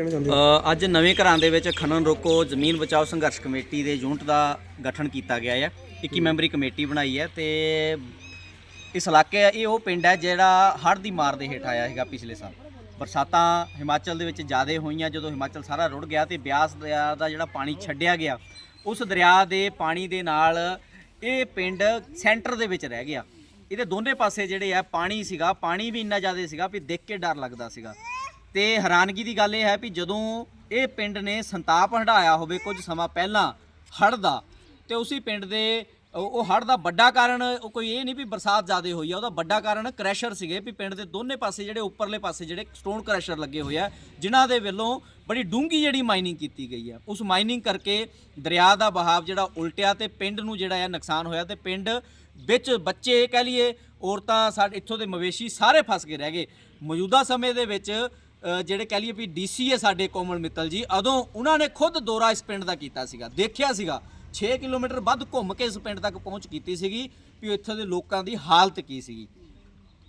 ਕਹਿਣਾ ਚਾਹੁੰਦੇ ਹੋ? ਅ, ਅੱਜ ਨਵੇਂ ਘਰਾਂ ਦੇ ਵਿੱਚ ਖਨਨ ਰੋਕੋ ਜ਼ਮੀਨ ਬਚਾਓ ਸੰਘਰਸ਼ ਕਮੇਟੀ ਦੇ ਯੂਨਿਟ ਦਾ ਗਠਨ ਕੀਤਾ ਗਿਆ ਹੈ। 21 ਮੈਂਬਰੀ ਕਮੇਟੀ ਬਣਾਈ ਹੈ ਤੇ ਇਸ ਇਲਾਕੇ ਇਹ ਉਹ ਪਿੰਡ ਹੈ ਜਿਹੜਾ ਹੜ੍ਹ ਦੀ ਮਾਰ ਦੇ ਹੇਠ ਆਇਆ ਹੈਗਾ ਪਿਛਲੇ ਸਾਲ। ਬਰਸਾਤਾਂ ਹਿਮਾਚਲ ਦੇ ਵਿੱਚ ਜ਼ਿਆਦਾ ਹੋਈਆਂ ਜਦੋਂ ਹਿਮਾਚਲ ਸਾਰਾ ਰੁੜ ਗਿਆ ਤੇ ਬਿਆਸ ਦਰਿਆ ਦਾ ਜਿਹੜਾ ਪਾਣੀ ਛੱਡਿਆ ਗਿਆ ਉਸ ਦਰਿਆ ਦੇ ਪਾਣੀ ਦੇ ਨਾਲ ਇਹ ਪਿੰਡ ਸੈਂਟਰ ਦੇ ਵਿੱਚ ਰਹਿ ਗਿਆ। ਇਹਦੇ ਦੋਨੇ ਪਾਸੇ ਜਿਹੜੇ ਆ ਪਾਣੀ ਸੀਗਾ ਪਾਣੀ ਵੀ ਇੰਨਾ ਜ਼ਿਆਦਾ ਸੀਗਾ ਵੀ ਦੇਖ ਕੇ ਡਰ ਲੱਗਦਾ ਸੀਗਾ। ਤੇ ਹੈਰਾਨਗੀ ਦੀ ਗੱਲ ਇਹ ਹੈ ਵੀ ਜਦੋਂ ਇਹ ਪਿੰਡ ਨੇ ਸੰਤਾਪ ਹੰਢਾਇਆ ਹੋਵੇ ਕੁਝ ਸਮਾਂ ਪਹਿਲਾਂ ਹੜ੍ਹ ਦਾ, ਤੇ ਉਸੇ ਪਿੰਡ ਦੇ ਉਹ ਹੜ੍ਹ ਦਾ ਵੱਡਾ ਕਾਰਨ ਕੋਈ ਇਹ ਨਹੀਂ ਵੀ ਬਰਸਾਤ ਜ਼ਿਆਦਾ ਹੋਈ ਆ, ਉਹਦਾ ਵੱਡਾ ਕਾਰਨ ਕ੍ਰੈਸ਼ਰ ਸੀਗੇ ਵੀ ਪਿੰਡ ਦੇ ਦੋਨੇ ਪਾਸੇ ਜਿਹੜੇ ਉੱਪਰਲੇ ਪਾਸੇ ਜਿਹੜੇ ਸਟੋਨ ਕ੍ਰੈਸ਼ਰ ਲੱਗੇ ਹੋਏ ਆ, ਜਿਨ੍ਹਾਂ ਦੇ ਵੱਲੋਂ ਬੜੀ ਡੂੰਗੀ ਜਿਹੜੀ ਮਾਈਨਿੰਗ ਕੀਤੀ ਗਈ ਹੈ ਉਸ ਮਾਈਨਿੰਗ ਕਰਕੇ ਦਰਿਆ ਦਾ ਬਹਾਵ ਜਿਹੜਾ ਉਲਟਿਆ ਤੇ ਪਿੰਡ ਨੂੰ ਜਿਹੜਾ ਆ ਨੁਕਸਾਨ ਹੋਇਆ ਤੇ ਪਿੰਡ ਵਿੱਚ ਬੱਚੇ ਕਹਿ ਲਈਏ, ਔਰਤਾਂ ਸਾਡੇ ਇੱਥੋਂ ਦੇ ਮਵੇਸ਼ੀ ਸਾਰੇ ਫਸ ਕੇ ਰਹਿ ਗਏ। ਮੌਜੂਦਾ ਸਮੇਂ ਦੇ ਵਿੱਚ ਜਿਹੜੇ ਕਹਿ ਲਈਏ ਵੀ ਡੀਸੀ ਹੈ ਸਾਡੇ ਕੋਮਲ ਮਿੱਤਲ ਜੀ ਅਦੋਂ ਉਹਨਾਂ ਨੇ ਖੁਦ ਦੌਰਾ ਇਸ ਪਿੰਡ ਦਾ ਕੀਤਾ ਸੀਗਾ। ਦੇਖਿਆ ਸੀਗਾ 6 ਕਿਲੋਮੀਟਰ ਵੱਧ ਘੁੰਮ ਕੇ ਇਸ ਪਿੰਡ ਤੱਕ ਪਹੁੰਚ ਕੀਤੀ ਸੀਗੀ ਵੀ ਇੱਥੇ ਦੇ ਲੋਕਾਂ ਦੀ ਹਾਲਤ ਕੀ ਸੀਗੀ।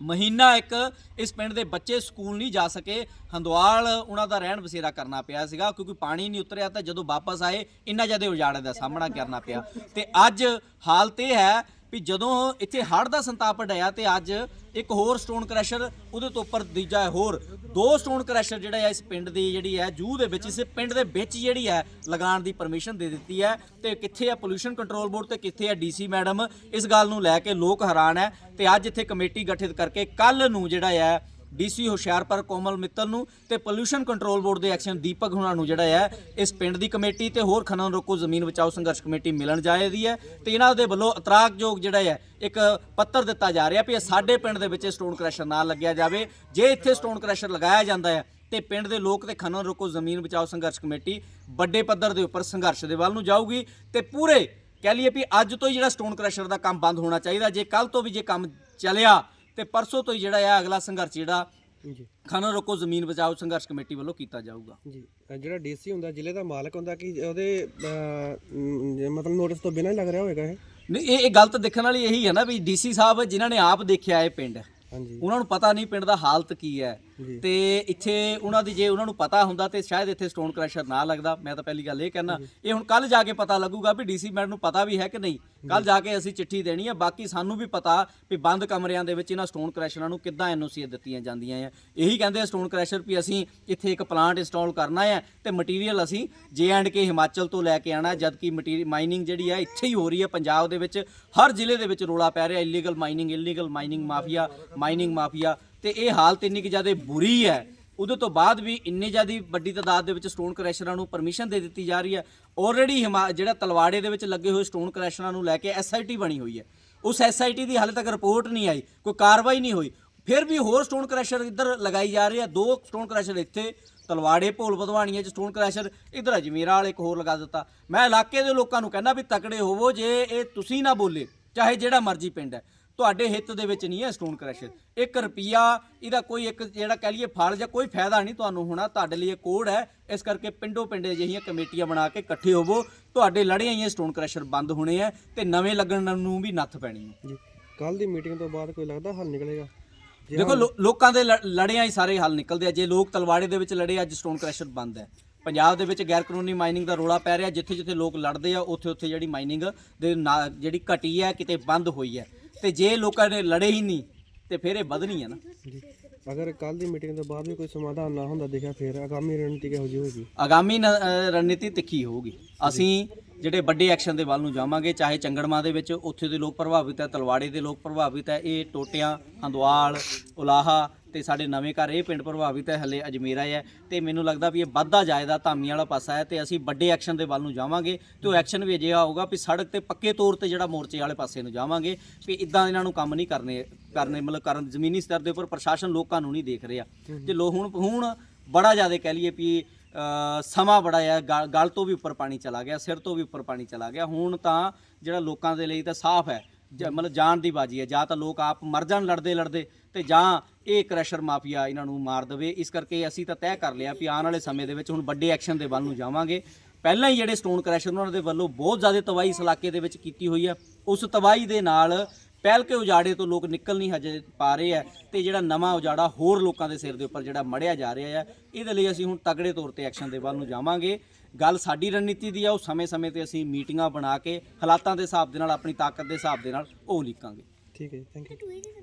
ਮਹੀਨਾ ਇੱਕ ਇਸ ਪਿੰਡ ਦੇ ਬੱਚੇ ਸਕੂਲ ਨਹੀਂ ਜਾ ਸਕੇ, ਹੰਦਵਾਲ ਉਹਨਾਂ ਦਾ ਰਹਿਣ ਬਸੇਰਾ ਕਰਨਾ ਪਿਆ ਸੀਗਾ, ਕਿਉਂਕਿ ਪਾਣੀ ਨਹੀਂ ਉਤਰਿਆ ਤਾਂ ਜਦੋਂ ਵਾਪਸ ਆਏ, ਇੰਨਾ ਜ਼ਿਆਦਾ ਉਜਾੜੇ ਦਾ ਸਾਹਮਣਾ ਕਰਨਾ ਪਿਆ। ਤੇ ਅੱਜ ਹਾਲਤ ਇਹ ਹੈ ਵੀ ਜਦੋਂ ਇੱਥੇ ਹੜ੍ਹ ਦਾ ਸੰਤਾਪ ਡਿਆ ਤੇ ਅੱਜ ਇੱਕ ਹੋਰ ਸਟੋਨ ਕ੍ਰੈਸ਼ਰ ਉਹਦੇ ਤੋਂ ਉੱਪਰ ਦੂਜਾ ਹੋਰ ਦੋ ਸਟੋਨ ਕ੍ਰੈਸ਼ਰ ਜਿਹੜਾ ਹੈ, ਇਸ ਪਿੰਡ ਦੀ ਜਿਹੜੀ ਹੈ, ਜੂਹ ਦੇ ਵਿੱਚ, ਇਸ ਪਿੰਡ ਦੇ ਵਿੱਚ ਜਿਹੜੀ ਹੈ, ਲਗਾਉਣ ਦੀ ਪਰਮਿਸ਼ਨ ਦੇ ਦਿੱਤੀ ਹੈ ਤੇ ਕਿੱਥੇ ਹੈ ਪੋਲੂਸ਼ਨ ਕੰਟਰੋਲ ਬੋਰਡ ਤੇ ਕਿੱਥੇ ਹੈ ਡੀਸੀ ਮੈਡਮ ਇਸ ਗੱਲ ਨੂੰ ਲੈ ਕੇ ਲੋਕ ਹੈਰਾਨ ਹੈ ਤੇ ਅੱਜ ਇੱਥੇ ਕਮੇਟੀ ਗਠਿਤ ਕਰਕੇ ਕੱਲ ਨੂੰ ਜਿਹੜਾ ਹੈ ਡੀਸੀ ਹੁਸ਼ਿਆਰਪੁਰ ਕੋਮਲ ਮਿੱਤਲ ਨੂੰ ਤੇ ਪੋਲੂਸ਼ਨ ਕੰਟਰੋਲ ਬੋਰਡ ਦੇ ਐਕਸ਼ਨ ਦੀਪਕ ਹੁਣਾਂ ਨੂੰ ਜਿਹੜਾ ਹੈ, ਇਸ ਪਿੰਡ ਦੀ ਕਮੇਟੀ ਤੇ ਹੋਰ ਖਨਨ ਰੋਕੋ ਜ਼ਮੀਨ ਬਚਾਓ ਸੰਘਰਸ਼ ਕਮੇਟੀ ਮਿਲਣ ਜਾ ਜਾਏਦੀ ਹੈ ਤੇ ਇਹਨਾਂ ਦੇ ਵੱਲੋਂ ਇਤਰਾਜ਼ਯੋਗ ਜਿਹੜਾ ਹੈ, ਇੱਕ ਪੱਤਰ ਦਿੱਤਾ ਜਾ ਰਿਹਾ ਵੀ ਇਹ ਸਾਡੇ ਪਿੰਡ ਦੇ ਵਿੱਚ ਸਟੋਨ ਕ੍ਰੈਸ਼ਰ ਨਾ ਲੱਗਿਆ ਜਾਵੇ। ਜੇ ਇੱਥੇ ਸਟੋਨ ਕ੍ਰੈਸ਼ਰ ਲਗਾਇਆ ਜਾਂਦਾ ਹੈ, ਤੇ ਪਿੰਡ ਦੇ ਲੋਕ ਤੇ ਖਨਨ ਰੋਕੋ ਜ਼ਮੀਨ ਬਚਾਓ ਸੰਘਰਸ਼ ਕਮੇਟੀ ਵੱਡੇ ਪੱਧਰ ਦੇ ਉੱਪਰ ਸੰਘਰਸ਼ ਦੇ ਵੱਲ ਨੂੰ ਜਾਊਗੀ ਤੇ ਪੂਰੇ ਕਹਿ ਲਈਏ ਵੀ ਅੱਜ ਤੋਂ ਹੀ ਜਿਹੜਾ ਸਟੋਨ ਕ੍ਰੈਸ਼ਰ ਦਾ ਕੰਮ ਬੰਦ ਹੋਣਾ ਚਾਹੀਦਾ। ਜੇ ਕੱਲ ਤੋਂ ਵੀ ਜੇ ਕੰਮ ਚੱਲਿਆ ਤੇ ਪਰਸੋਂ ਤੋਂ ਹੀ ਜਿਹੜਾ ਹੈ ਅਗਲਾ ਸੰਘਰਸ਼ ਜਿਹੜਾ ਜੀ। ਖਨਨ ਰੋਕੋ ਜ਼ਮੀਨ ਬਚਾਓ ਸੰਘਰਸ਼ ਕਮੇਟੀ ਵੱਲੋਂ ਕੀਤਾ ਜਾਊਗਾ। ਜੀ ਅ, ਜਿਹੜਾ ਡੀਸੀ ਹੁੰਦਾ ਜ਼ਿਲ੍ਹੇ ਦਾ ਮਾਲਕ ਹੁੰਦਾ ਕਿ ਉਹਦੇ ਅ, ਮ, ਜੇ ਮਤਲਬ ਨੋਟਿਸ ਤੋਂ ਬਿਨਾਂ ਹੀ ਲੱਗ ਰਿਹਾ ਹੋਵੇਗਾ ਇਹ? ਨਹੀਂ ਇਹ ਇਹ ਗਲਤ ਦੇਖਣ ਵਾਲੀ ਇਹੀ ਹੈ ਨਾ ਵੀ ਡੀਸੀ ਸਾਹਿਬ ਜਿਨ੍ਹਾਂ ਨੇ ਆਪ ਦੇਖਿਆ ਇਹ ਪਿੰਡ ਹਾਂਜੀ। ਉਹਨਾਂ ਨੂੰ ਪਤਾ ਨਹੀਂ ਪਿੰਡ ਦਾ ਹਾਲਤ ਕੀ ਹੈ। ਤੇ ਇੱਥੇ ਉਹਨਾਂ ਦੀ ਜੇ ਉਹਨਾਂ ਨੂੰ ਪਤਾ ਹੁੰਦਾ ਤੇ ਸ਼ਾਇਦ ਇੱਥੇ ਸਟੋਨ ਕ੍ਰੈਸ਼ਰ ਨਾ ਲੱਗਦਾ ਮੈਂ ਤਾਂ ਪਹਿਲੀ ਗੱਲ ਇਹ ਕਹਿਣਾ ਇਹ ਹੁਣ ਕੱਲ ਜਾ ਕੇ ਪਤਾ ਲੱਗੂਗਾ ਵੀ ਡੀਸੀ ਮੈਡਮ ਨੂੰ ਪਤਾ ਵੀ ਹੈ ਕਿ ਨਹੀਂ। ਕੱਲ ਜਾ ਕੇ ਅਸੀਂ ਚਿੱਠੀ ਦੇਣੀ ਹੈ ਬਾਕੀ ਸਾਨੂੰ ਵੀ ਪਤਾ ਵੀ ਬੰਦ ਕਮਰਿਆਂ ਦੇ ਵਿੱਚ ਇਹਨਾਂ ਸਟੋਨ ਕ੍ਰੈਸ਼ਰਾਂ ਨੂੰ ਕਿੱਦਾਂ ਐਨਓਸੀ ਦਿੱਤੀਆਂ ਜਾਂਦੀਆਂ ਹੈ ਇਹੀ ਕਹਿੰਦੇ ਆ ਸਟੋਨ ਕ੍ਰੈਸ਼ਰ ਵੀ ਅਸੀਂ ਇੱਥੇ ਇੱਕ ਪਲਾਂਟ ਇੰਸਟਾਲ ਕਰਨਾ ਹੈ ਤੇ ਮਟੀਰੀਅਲ ਅਸੀਂ ਜੇ ਐਂਡ ਕੇ ਹਿਮਾਚਲ ਤੋਂ ਲੈ ਕੇ ਆਣਾ ਜਦ ਕਿ ਮਟੀਰੀਅਲ ਮਾਈਨਿੰਗ ਜਿਹੜੀ ਹੈ ਇੱਥੇ ਹੀ ਹੋ ਰਹੀ ਹੈ ਪੰਜਾਬ ਦੇ ਵਿੱਚ। ਹਰ ਜ਼ਿਲ੍ਹੇ ਦੇ ਵਿੱਚ ਰੋਲਾ ਪੈ ਰਿਹਾ illegal mining illegal mining mafia mining mafia ਤੇ ਇਹ ਹਾਲਤ ਇੰਨੀ ਕਿ ਜ਼ਿਆਦਾ ਬੁਰੀ ਹੈ, ਉਹਦੇ ਤੋਂ ਬਾਅਦ ਵੀ ਇੰਨੀ ਜ਼ਿਆਦੀ ਵੱਡੀ ਤਾਦਾਦ ਦੇ ਵਿੱਚ ਸਟੋਨ ਕ੍ਰੈਸ਼ਰਾਂ ਨੂੰ ਪਰਮਿਸ਼ਨ ਦੇ ਦਿੱਤੀ ਜਾ ਰਹੀ ਹੈ। ਆਲਰੇਡੀ ਜਿਹੜਾ ਤਲਵਾੜੇ ਦੇ ਵਿੱਚ ਲੱਗੇ ਹੋਏ ਸਟੋਨ ਕ੍ਰੈਸ਼ਰਾਂ ਨੂੰ ਲੈ ਕੇ ਐਸਆਈਟੀ ਬਣੀ ਹੋਈ ਹੈ। ਉਸ ਐਸਆਈਟੀ ਦੀ ਹਾਲੇ ਤੱਕ ਰਿਪੋਰਟ ਨਹੀਂ ਆਈ, ਕੋਈ ਕਾਰਵਾਈ ਨਹੀਂ ਹੋਈ। ਫਿਰ ਵੀ ਹੋਰ ਸਟੋਨ ਕ੍ਰੈਸ਼ਰ ਇੱਧਰ ਲਗਾਈ ਜਾ ਰਹੀ ਹੈ, ਦੋ ਸਟੋਨ ਕ੍ਰੈਸ਼ਰ ਇੱਥੇ, ਤਲਵਾੜੇ ਭੋਲ ਬਧਵਾਣੀਆਂ 'ਚ ਸਟੋਨ ਕ੍ਰੈਸ਼ਰ ਇੱਧਰ ਅਜਮੇਰਾ ਵਾਲੇ ਇੱਕ ਹੋਰ ਲਗਾ ਦਿੱਤਾ। ਮੈਂ ਇਲਾਕੇ ਦੇ ਲੋਕਾਂ ਨੂੰ ਕਹਿੰਦਾ ਵੀ ਤਕੜੇ ਹੋਵੋ, ਜੇ ਇਹ ਤੁਸੀਂ ਨਾ ਬੋਲੇ, ਚਾਹੇ ਜਿਹੜਾ ਮਰਜ਼ੀ ਪਿੰਡ ਹੈ। ਤੁਹਾਡੇ ਹਿੱਤ ਦੇ ਵਿੱਚ ਨਹੀਂ ਹੈ ਸਟੋਨ ਕ੍ਰੈਸ਼ਰ 1 ਰੁਪਿਆ ਇਹਦਾ ਕੋਈ ਇੱਕ ਜਿਹੜਾ ਕਹਿ ਲਈਏ ਫਲ ਜਾਂ ਕੋਈ ਫਾਇਦਾ ਨਹੀਂ ਤੁਹਾਨੂੰ ਹੋਣਾ। ਤੁਹਾਡੇ ਲਈ ਇਹ ਕੋਡ ਹੈ। ਇਸ ਕਰਕੇ ਪਿੰਡੋ ਪਿੰਡੇ ਜਿਹੀਆਂ ਕਮੇਟੀਆਂ ਬਣਾ ਕੇ ਇਕੱਠੇ ਹੋਵੋ। ਤੁਹਾਡੇ ਲੜੀਆਂ ਹੀ ਸਟੋਨ ਕ੍ਰੈਸ਼ਰ ਬੰਦ ਹੋਣੇ ਆ ਤੇ ਨਵੇਂ ਲੱਗਣ ਨੂੰ ਵੀ ਨੱਥ ਪੈਣੀ ਹੈ ਜੀ ਕੱਲ ਦੀ ਮੀਟਿੰਗ ਤੋਂ ਬਾਅਦ ਕੋਈ ਲੱਗਦਾ ਹੱਲ ਨਿਕਲੇਗਾ? ਦੇਖੋ ਲੋਕਾਂ ਦੇ ਲੜਿਆਂ ਹੀ ਸਾਰੇ ਹੱਲ ਨਿਕਲਦੇ ਆ। ਜੇ ਲੋਕ ਤਲਵਾੜੇ ਦੇ ਵਿੱਚ ਲੜੇ ਅੱਜ ਸਟੋਨ ਕ੍ਰੈਸ਼ਰ ਬੰਦ ਹੈ। ਪੰਜਾਬ ਦੇ ਵਿੱਚ ਗੈਰ ਕਾਨੂੰਨੀ ਮਾਈਨਿੰਗ ਦਾ ਰੋਲਾ ਪੈ ਰਿਹਾ। ਜਿੱਥੇ ਜਿੱਥੇ ਲੋਕ ਲੜਦੇ ਆ ਉੱਥੇ ਉੱਥੇ ਜਿਹੜੀ ਮਾਈਨਿੰਗ ਦੇ ਜਿਹੜੀ ਘਟੀ ਹੈ ਕਿਤੇ ਬੰਦ ਹੋਈ ਹੈ। ਤੇ ਜੇ ਲੋਕਾਂ ਨੇ ਲੜੇ ਹੀ ਨਹੀਂ ਤੇ ਫਿਰ ਇਹ ਵਧਣੀ ਹੈ ਨਾ। ਅਗਰ ਕੱਲ ਦੀ ਮੀਟਿੰਗ ਤੋਂ ਬਾਅਦ ਵੀ ਕੋਈ ਸਮਾਧਾਨ ਨਾ ਹੁੰਦਾ ਦਿਖਿਆ ਫਿਰ ਆਗਾਮੀ ਰਣਨੀਤੀ ਕਿਹੋ ਜਿਹੀ ਹੋਏਗੀ ਆਗਾਮੀ ਨ- ਰਣਨੀਤੀ ਤਿੱਖੀ ਹੋਊਗੀ। ਅਸੀਂ ਜਿਹੜੇ ਵੱਡੇ ਐਕਸ਼ਨ ਦੇ ਵੱਲ ਨੂੰ ਜਾਵਾਂਗੇ, ਚਾਹੇ ਚੰਗੜਮਾ ਦੇ ਵਿੱਚ ਉੱਥੇ ਦੇ ਲੋਕ ਪ੍ਰਭਾਵਿਤ ਹੈ, ਤਲਵਾੜੇ ਦੇ ਲੋਕ ਪ੍ਰਭਾਵਿਤ ਹੈ, ਇਹ ਟੋਟਿਆਂ, ਹੰਦਵਾਲ, ਉਲਾਹਾ ਤੇ ਸਾਡੇ ਨਵੇਂ ਘਰ, ਇਹ ਪਿੰਡ ਪ੍ਰਭਾਵਿਤ ਹੈ, ਹਲੇ ਅਜਮੇਰਾ ਹੈ ਤੇ ਮੈਨੂੰ ਲੱਗਦਾ ਵੀ ਇਹ ਵੱਧਦਾ ਜਾਇਦਾ ਧਾਮੀ ਵਾਲਾ ਪਾਸਾ ਹੈ ਤੇ ਅਸੀਂ ਵੱਡੇ ਐਕਸ਼ਨ ਦੇ ਵੱਲ ਨੂੰ ਜਾਵਾਂਗੇ ਤੇ ਉਹ ਐਕਸ਼ਨ ਵੀ ਅਜਿਹਾ ਹੋਊਗਾ ਵੀ ਸੜਕ ਤੇ ਪੱਕੇ ਤੌਰ ਤੇ ਜਿਹੜਾ ਮੋਰਚੇ ਵਾਲੇ ਪਾਸੇ ਨੂੰ ਜਾਵਾਂਗੇ ਵੀ ਇਦਾਂ ਇਹਨਾਂ ਨੂੰ ਕੰਮ ਨਹੀਂ ਕਰਨੇ ਕਰਨੇ, ਮਤਲਬ ਕਰਨ, ਜ਼ਮੀਨੀ ਸਤਰ ਦੇ ਉੱਪਰ ਪ੍ਰਸ਼ਾਸਨ ਲੋਕਾਂ ਨੂੰ ਨਹੀਂ ਦੇਖ ਰਿਹਾ। ਜੇ ਲੋ ਹੁਣ ਹੁਣ ਬੜਾ ਜ਼ਿਆਦਾ ਕਹਿ ਲਈਏ ਵੀ ਸਮਾਂ ਬੜਾ ਆ, ਗਲ ਗਲ ਤੋਂ ਵੀ ਉੱਪਰ ਪਾਣੀ ਚਲਾ ਗਿਆ, ਸਿਰ ਤੋਂ ਵੀ ਉੱਪਰ ਪਾਣੀ ਚਲਾ ਗਿਆ। ਹੁਣ ਤਾਂ ਜਿਹੜਾ ਲੋਕਾਂ ਦੇ ਲਈ ਤਾਂ ਸਾਫ਼ ਹੈ, ਜ- ਮਤਲਬ ਜਾਨ ਦੀ ਬਾਜੀ ਹੈ। ਜਾਂ ਤਾਂ ਲੋਕ ਆਪ ਮਰ ਜਾਣ ਲੜਦੇ ਲੜਦੇ ਤੇ ਜਾਂ ਇਹ ਕ੍ਰੈਸ਼ਰ ਮਾਫੀਆ ਇਹਨਾਂ ਨੂੰ ਮਾਰ ਦੇਵੇ। ਇਸ ਕਰਕੇ ਅਸੀਂ ਤਾਂ ਤੈਅ ਕਰ ਲਿਆ ਵੀ ਆਉਣ ਵਾਲੇ ਸਮੇਂ ਦੇ ਵਿੱਚ ਹੁਣ ਵੱਡੇ ਐਕਸ਼ਨ ਦੇ ਵੱਲ ਨੂੰ ਜਾਵਾਂਗੇ। ਪਹਿਲਾਂ ਹੀ ਜਿਹੜੇ ਸਟੋਨ ਕ੍ਰੈਸ਼ਰ ਉਹਨਾਂ ਦੇ ਵੱਲੋਂ ਬਹੁਤ ਜ਼ਿਆਦਾ ਤਬਾਹੀ ਇਸ ਇਲਾਕੇ ਦੇ ਵਿੱਚ ਕੀਤੀ ਹੋਈ ਹੈ। ਉਸ ਤਬਾਹੀ ਦੇ ਨਾਲ ਪਹਿਲ ਕੇ ਉਜਾੜੇ ਤੋਂ ਲੋਕ ਨਿਕਲ ਨਹੀਂ ਹਜੇ ਪਾ ਰਹੇ ਆ ਤੇ ਜਿਹੜਾ ਨਵਾਂ ਉਜਾੜਾ ਹੋਰ ਲੋਕਾਂ ਦੇ ਸਿਰ ਦੇ ਉੱਪਰ ਜਿਹੜਾ ਮੜਿਆ ਜਾ ਰਿਹਾ ਹੈ ਇਹਦੇ ਲਈ ਅਸੀਂ ਹੁਣ ਤਗੜੇ ਤੌਰ ਤੇ ਐਕਸ਼ਨ ਦੇ ਵੱਲ ਨੂੰ ਜਾਵਾਂਗੇ। ਗੱਲ ਸਾਡੀ ਰਣਨੀਤੀ ਦੀ ਆ ਉਹ ਸਮੇਂ-ਸਮੇਂ ਤੇ ਅਸੀਂ ਮੀਟਿੰਗਾਂ ਬਣਾ ਕੇ ਹਾਲਾਤਾਂ ਦੇ ਹਿਸਾਬ ਦੇ ਨਾਲ ਆਪਣੀ ਤਾਕਤ ਦੇ ਹਿਸਾਬ ਦੇ ਨਾਲ ਉਹ ਲਿਖਾਂਗੇ ਠੀਕ ਹੈ ਜੀ ਥੈਂਕ ਯੂ